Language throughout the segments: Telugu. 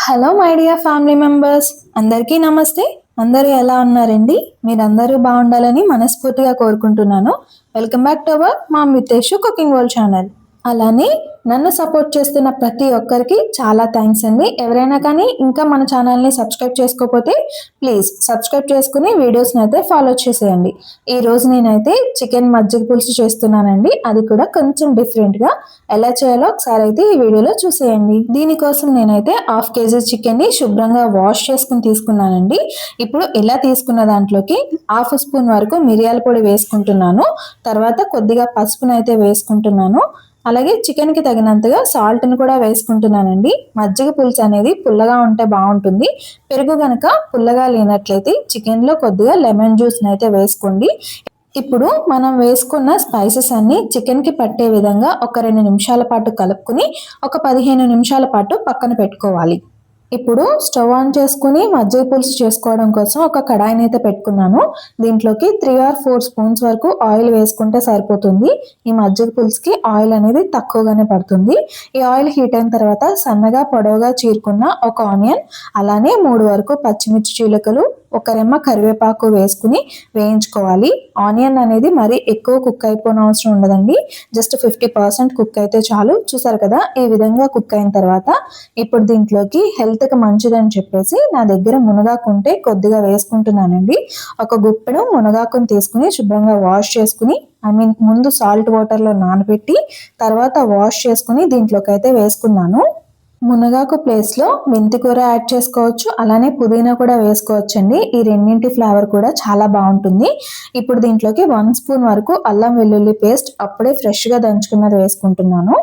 Hello my dear family members అందరికీ నమస్తే. అందరూ ఎలా ఉన్నారండి? మీరందరూ బాగుండాలని మనస్ఫూర్తిగా కోరుకుంటున్నాను. వెల్కమ్ బ్యాక్ టు అవర్ మా మితేషు కుకింగ్ వరల్డ్ ఛానల్ అలానే నన్ను సపోర్ట్ చేస్తున్న ప్రతి ఒక్కరికి చాలా థ్యాంక్స్ అండి. ఎవరైనా కానీ ఇంకా మన ఛానల్ని సబ్స్క్రైబ్ చేసుకోకపోతే ప్లీజ్ సబ్స్క్రైబ్ చేసుకుని వీడియోస్ని అయితే ఫాలో చేసేయండి. ఈరోజు నేనైతే చికెన్ మజ్జిగ పులుసు చేస్తున్నానండి. అది కూడా కొంచెం డిఫరెంట్గా ఎలా చేయాలో ఒకసారి అయితే ఈ వీడియోలో చూసేయండి. దీనికోసం నేనైతే హాఫ్ కేజీ చికెన్ని శుభ్రంగా వాష్ చేసుకుని తీసుకున్నానండి. ఇప్పుడు ఇలా తీసుకున్న దాంట్లోకి హాఫ్ స్పూన్ వరకు మిరియాల పొడి వేసుకుంటున్నాను. తర్వాత కొద్దిగా పసుపునైతే వేసుకుంటున్నాను. అలాగే చికెన్కి తగినంతగా సాల్ట్ని కూడా వేసుకుంటున్నానండి. మజ్జిగ పులుసు అనేది పుల్లగా ఉంటే బాగుంటుంది. పెరుగు కనుక పుల్లగా లేనట్లయితే చికెన్లో కొద్దిగా లెమన్ జ్యూస్ని అయితే వేసుకోండి. ఇప్పుడు మనం వేసుకున్న స్పైసెస్ అన్ని చికెన్కి పట్టే విధంగా ఒక రెండు నిమిషాల పాటు కలుపుకుని ఒక పదిహేను నిమిషాల పాటు పక్కన పెట్టుకోవాలి. ఇప్పుడు స్టవ్ ఆన్ చేసుకుని మజ్జిగ పులుసు చేసుకోవడం కోసం ఒక కడాయిని అయితే పెట్టుకున్నాను. దీంట్లోకి త్రీ ఆర్ ఫోర్ స్పూన్స్ వరకు ఆయిల్ వేసుకుంటే సరిపోతుంది. ఈ మజ్జిగ పులుసుకి ఆయిల్ అనేది తక్కువగానే పడుతుంది. ఈ ఆయిల్ హీట్ అయిన తర్వాత సన్నగా పొడవుగా చీరుకున్న ఒక ఆనియన్ అలానే మూడు వరకు పచ్చిమిర్చి చీలకలు ఒక రెమ్మ కరివేపాకు వేసుకుని వేయించుకోవాలి. ఆనియన్ అనేది మరి ఎక్కువ కుక్ అయిపోయిన అవసరం ఉండదండి. జస్ట్ ఫిఫ్టీ పర్సెంట్ కుక్ అయితే చాలు. చూసారు కదా ఈ విధంగా కుక్ అయిన తర్వాత ఇప్పుడు దీంట్లోకి హెల్త్కి మంచిదని చెప్పేసి నా దగ్గర మునగాకుంటే కొద్దిగా వేసుకుంటున్నానండి. ఒక గుప్పెడు మునగాకుని తీసుకుని శుభ్రంగా వాష్ చేసుకుని ఐ మీన్ ముందు సాల్ట్ వాటర్లో నానబెట్టి తర్వాత వాష్ చేసుకుని దీంట్లోకి అయితే వేసుకున్నాను. మునగాకు ప్లేస్లో మెంతి కూర యాడ్ చేసుకోవచ్చు. అలానే పుదీనా కూడా వేసుకోవచ్చు అండి ఈ రెండింటి ఫ్లేవర్ కూడా చాలా బాగుంటుంది. ఇప్పుడు దీంట్లోకి వన్ స్పూన్ వరకు అల్లం వెల్లుల్లి పేస్ట్ అప్పుడే ఫ్రెష్గా దంచుకున్నది వేసుకుంటున్నాను.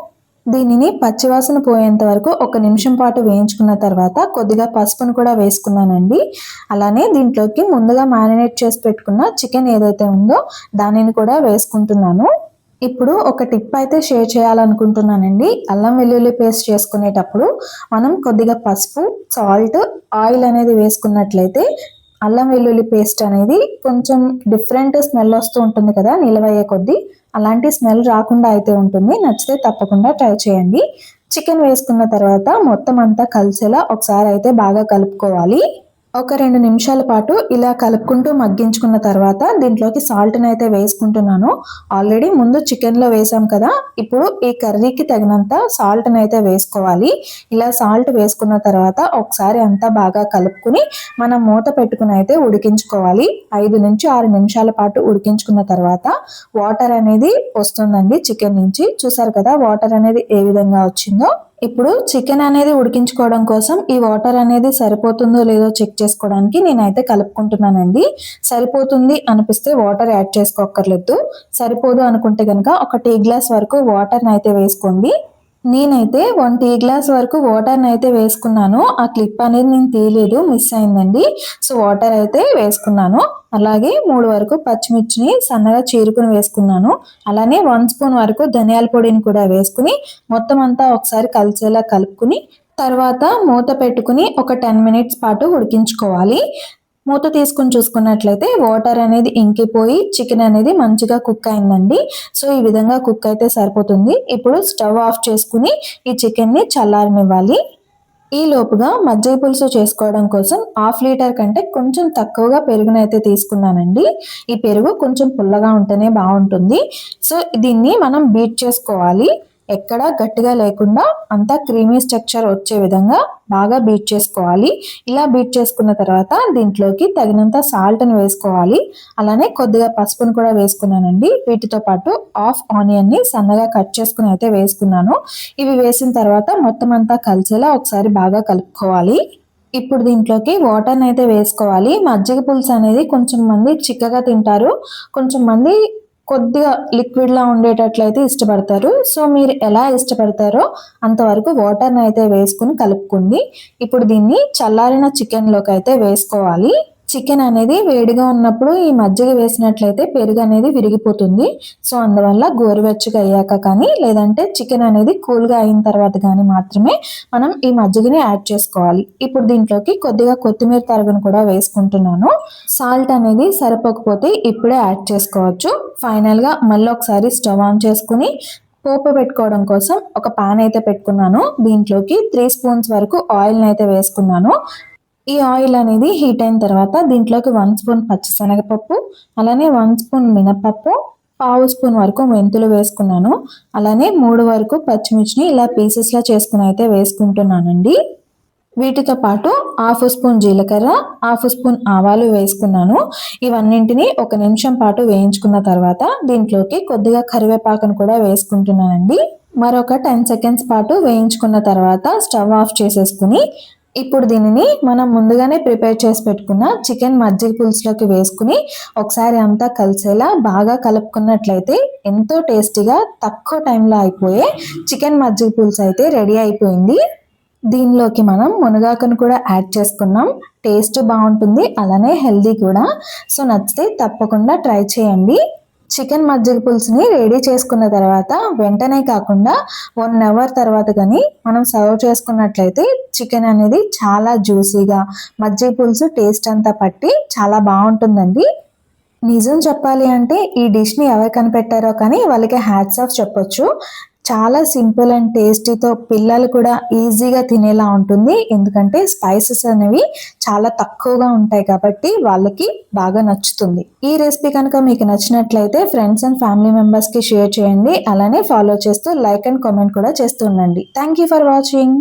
దీనిని పచ్చివాసన పోయేంత వరకు ఒక నిమిషం పాటు వేయించుకున్న తర్వాత కొద్దిగా పసుపును కూడా వేసుకున్నానండి. అలానే దీంట్లోకి ముందుగా మ్యారినేట్ చేసి పెట్టుకున్న చికెన్ ఏదైతే ఉందో దానిని కూడా వేసుకుంటున్నాను. ఇప్పుడు ఒక టిప్ అయితే షేర్ చేయాలనుకుంటున్నానండి. అల్లం వెల్లుల్లి పేస్ట్ చేసుకునేటప్పుడు మనం కొద్దిగా పసుపు సాల్ట్ ఆయిల్ అనేది వేసుకున్నట్లయితే అల్లం వెల్లుల్లి పేస్ట్ అనేది కొంచెం డిఫరెంట్ స్మెల్ వస్తూ ఉంటుంది కదా నిలవయ్యే కొద్దీ. అలాంటి స్మెల్ రాకుండా అయితే ఉంటుంది. నచ్చితే తప్పకుండా ట్రై చేయండి. చికెన్ వేసుకున్న తర్వాత మొత్తం అంతా కలిసేలా ఒకసారి అయితే బాగా కలుపుకోవాలి. ఒక రెండు నిమిషాల పాటు ఇలా కలుపుకుంటూ మగ్గించుకున్న తర్వాత దీంట్లోకి సాల్ట్ని అయితే వేసుకుంటున్నాను. ఆల్రెడీ ముందు చికెన్లో వేసాం కదా ఇప్పుడు ఈ కర్రీకి తగినంత సాల్ట్ని అయితే వేసుకోవాలి. ఇలా సాల్ట్ వేసుకున్న తర్వాత ఒకసారి అంతా బాగా కలుపుకుని మనం మూత పెట్టుకుని అయితే ఉడికించుకోవాలి. ఐదు నుంచి ఆరు నిమిషాల పాటు ఉడికించుకున్న తర్వాత వాటర్ అనేది వస్తుందండి చికెన్ నుంచి. చూసారు కదా వాటర్ అనేది ఏ విధంగా వచ్చిందో? ఇప్పుడు చికెన్ అనేది ఉడికించుకోవడం కోసం ఈ వాటర్ అనేది సరిపోతుందో లేదో చెక్ చేసుకోవడానికి నేనైతే కలుపుకుంటున్నానండి. సరిపోతుంది అనిపిస్తే వాటర్ యాడ్ చేసుకోక్కర్లేదు. సరిపోదు అనుకుంటే కనుక ఒక టీ గ్లాస్ వరకు వాటర్ని అయితే వేసుకోండి. నేనైతే వన్ టీ గ్లాస్ వరకు వాటర్ని అయితే వేసుకున్నాను. ఆ క్లిప్ అనేది నేను తీయలేదు మిస్ అయిందండి. సో వాటర్ అయితే వేసుకున్నాను. అలాగే మూడు వరకు పచ్చిమిర్చిని సన్నగా చీరుకుని వేసుకున్నాను. అలానే వన్ స్పూన్ వరకు ధనియాల పొడిని కూడా వేసుకుని మొత్తం అంతా ఒకసారి కలిసేలా కలుపుకుని తర్వాత మూత పెట్టుకుని ఒక టెన్ మినిట్స్ పాటు ఉడికించుకోవాలి. మూత తీసుకుని చూసుకున్నట్లయితే వాటర్ అనేది ఇంకిపోయి చికెన్ అనేది మంచిగా కుక్ అయిందండి. సో ఈ విధంగా కుక్ అయితే సరిపోతుంది. ఇప్పుడు స్టవ్ ఆఫ్ చేసుకుని ఈ చికెన్ని చల్లారనివ్వాలి. ఈ లోపుగా మజ్జిగ పులుసు చేసుకోవడం కోసం హాఫ్ లీటర్ కంటే కొంచెం తక్కువగా పెరుగునైతే తీసుకున్నానండి. ఈ పెరుగు కొంచెం పుల్లగా ఉంటేనే బాగుంటుంది. సో దీన్ని మనం బీట్ చేసుకోవాలి. ఎక్కడ గట్టిగా లేకుండా అంతా క్రీమీ స్ట్రక్చర్ వచ్చే విధంగా బాగా బీట్ చేసుకోవాలి. ఇలా బీట్ చేసుకున్న తర్వాత దీంట్లోకి తగినంత సాల్ట్ని వేసుకోవాలి. అలానే కొద్దిగా పసుపును కూడా వేసుకున్నానండి. వీటితో పాటు ఆఫ్ ఆనియన్ని సన్నగా కట్ చేసుకుని అయితే వేసుకున్నాను. ఇవి వేసిన తర్వాత మొత్తం అంతా కలిసేలా ఒకసారి బాగా కలుపుకోవాలి. ఇప్పుడు దీంట్లోకి వాటర్ని అయితే వేసుకోవాలి. మజ్జిగ పులుసు అనేది కొంచెం మంది చిక్కగా తింటారు. కొంచెం మంది కొద్దిగా లిక్విడ్లా ఉండేటట్లయితే ఇష్టపడతారు. సో మీరు ఎలా ఇష్టపడతారో అంతవరకు వాటర్ని అయితే వేసుకుని కలుపుకోండి. ఇప్పుడు దీన్ని చల్లారిన చికెన్లోకి అయితే వేసుకోవాలి. చికెన్ అనేది వేడిగా ఉన్నప్పుడు ఈ మజ్జిగ వేసినట్లయితే పెరుగు అనేది విరిగిపోతుంది. సో అందువల్ల గోరువెచ్చగా అయ్యాక కానీ లేదంటే చికెన్ అనేది కూల్గా అయిన తర్వాత కానీ మాత్రమే మనం ఈ మజ్జిగని యాడ్ చేసుకోవాలి. ఇప్పుడు దీంట్లోకి కొద్దిగా కొత్తిమీర తరుగును కూడా వేసుకుంటున్నాను. సాల్ట్ అనేది సరిపోకపోతే ఇప్పుడే యాడ్ చేసుకోవచ్చు. ఫైనల్గా మళ్ళీ ఒకసారి స్టవ్ ఆన్ చేసుకుని పోపు పెట్టుకోవడం కోసం ఒక పాన్ అయితే పెట్టుకున్నాను. దీంట్లోకి త్రీ స్పూన్స్ వరకు ఆయిల్ని అయితే వేసుకున్నాను. ఈ ఆయిల్ అనేది హీట్ అయిన తర్వాత దీంట్లోకి వన్ స్పూన్ పచ్చిశనగపప్పు అలానే వన్ స్పూన్ మినపప్పు పావు స్పూన్ వరకు మెంతులు వేసుకున్నాను. అలానే మూడు వరకు పచ్చిమిర్చిని ఇలా పీసెస్లా చేసుకుని అయితే వేసుకుంటున్నానండి. వీటితో పాటు హాఫ్ స్పూన్ జీలకర్ర హాఫ్ స్పూన్ ఆవాలు వేసుకున్నాను. ఇవన్నింటిని ఒక నిమిషం పాటు వేయించుకున్న తర్వాత దీంట్లోకి కొద్దిగా కరివేపాకును కూడా వేసుకుంటున్నానండి. మరొక టెన్ సెకండ్స్ పాటు వేయించుకున్న తర్వాత స్టవ్ ఆఫ్ చేసేసుకుని ఇప్పుడు దీనిని మనం ముందుగానే ప్రిపేర్ చేసి పెట్టుకున్న చికెన్ మజ్జిగ పులుసులోకి వేసుకుని ఒకసారి అంతా కలిసేలా బాగా కలుపుకున్నట్లయితే ఎంతో టేస్టీగా తక్కువ టైంలో అయిపోయే చికెన్ మజ్జిగ పులుసు అయితే రెడీ అయిపోయింది. దీనిలోకి మనం మునగాకును కూడా యాడ్ చేసుకున్నాం. టేస్ట్ బాగుంటుంది అలానే హెల్దీ కూడా. సో నచ్చితే తప్పకుండా ట్రై చేయండి. చికెన్ మజ్జిగ పులుసుని రెడీ చేసుకున్న తర్వాత వెంటనే కాకుండా వన్ అవర్ తర్వాత కానీ మనం సర్వ్ చేసుకున్నట్లయితే చికెన్ అనేది చాలా జ్యూసీగా మజ్జిగ పులుసు టేస్ట్ అంతా పట్టి చాలా బాగుంటుందండి. నిజం చెప్పాలి అంటే ఈ డిష్ని ఎవరు కనిపెట్టారో కానీ వాళ్ళకి హ్యాట్స్ ఆఫ్ చెప్పొచ్చు. చాలా సింపుల్ అండ్ టేస్టీతో పిల్లలు కూడా ఈజీగా తినేలా ఉంటుంది. ఎందుకంటే స్పైసెస్ అనేవి చాలా తక్కువగా ఉంటాయి కాబట్టి వాళ్ళకి బాగా నచ్చుతుంది. ఈ రెసిపీ కనుక మీకు నచ్చినట్లయితే ఫ్రెండ్స్ అండ్ ఫ్యామిలీ మెంబర్స్కి షేర్ చేయండి. అలానే ఫాలో చేస్తూ లైక్ అండ్ కామెంట్ కూడా చేస్తూ ఉండండి. Thank you for watching.